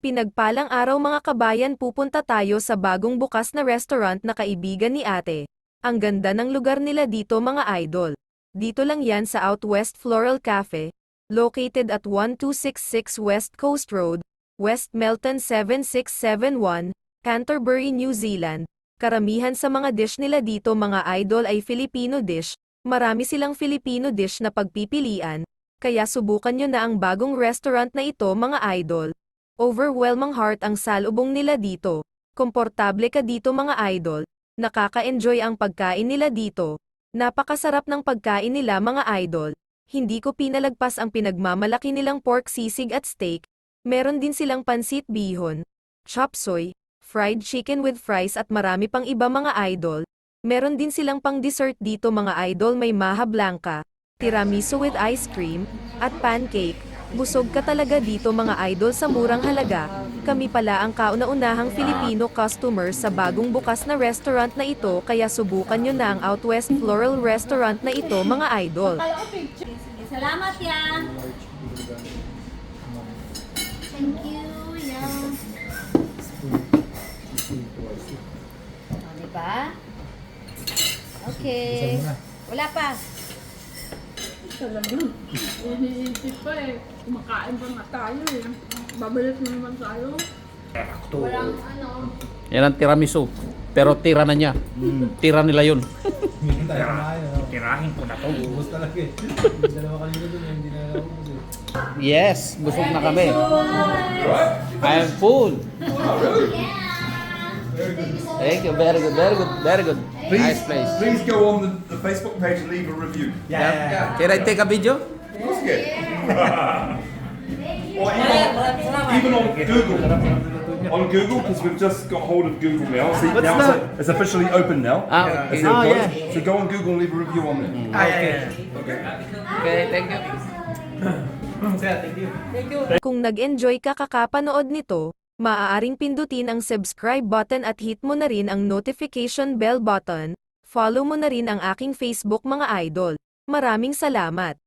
Pinagpalang araw mga kabayan pupunta tayo sa bagong bukas na restaurant na kaibigan ni ate. Ang ganda ng lugar nila dito mga idol. Dito lang yan sa Out West Floral Cafe, located at 1266 West Coast Road, West Melton 7671, Canterbury, New Zealand. Karamihan sa mga dish nila dito mga idol ay Filipino dish, marami silang Filipino dish na pagpipilian, kaya subukan nyo na ang bagong restaurant na ito mga idol. Overwhelming heart ang salubong nila dito. Komportable ka dito mga idol. Nakaka-enjoy ang pagkain nila dito. Napakasarap ng pagkain nila mga idol. Hindi ko pinalagpas ang pinagmamalaki nilang pork sisig at steak. Meron din silang pansit bihon, chop soy, fried chicken with fries at marami pang iba mga idol. Meron din silang pang dessert dito mga idol may maha blanca, tiramisu with ice cream, at pancake. Busog ka talaga dito mga idol sa murang halaga. Kami pala ang kauna-unahang Filipino customer sa bagong bukas na restaurant na ito kaya subukan nyo na ang Out West Floral Restaurant na ito mga idol. Salamat ya. Thank you, ya. O, diba? Okay. Wala pa. Talaga. Iniisip pa eh. Kumakain pa nga tayo eh. Babalik na naman tayo. Walang ano. Yan ang tiramisu. Pero tira na niya. Tira nila yun. Hindi tayo kumain. ano? Tirahin ko na to. Ubus talaga eh. Yung Dalawa kanina doon, hindi na ubus eh. Yes, busog na kami. I'm full. Thank you. Very good, very good, very good. Nice place. Please go on the, the Facebook page and leave a review. Yeah. Can I take a video? Of course you can. or even, on, even on Google. On Google, because we've just got hold of Google now. See, What's now that? It's, it's officially open now. Ah, It's okay. in Oh, yeah. So go on Google and leave a review on there. Okay, Okay. thank you. Kung nag-enjoy ka kakapanood nito, maaaring pindutin ang subscribe button at hit mo na rin ang notification bell button. Follow mo na rin ang aking Facebook mga idol. Maraming salamat!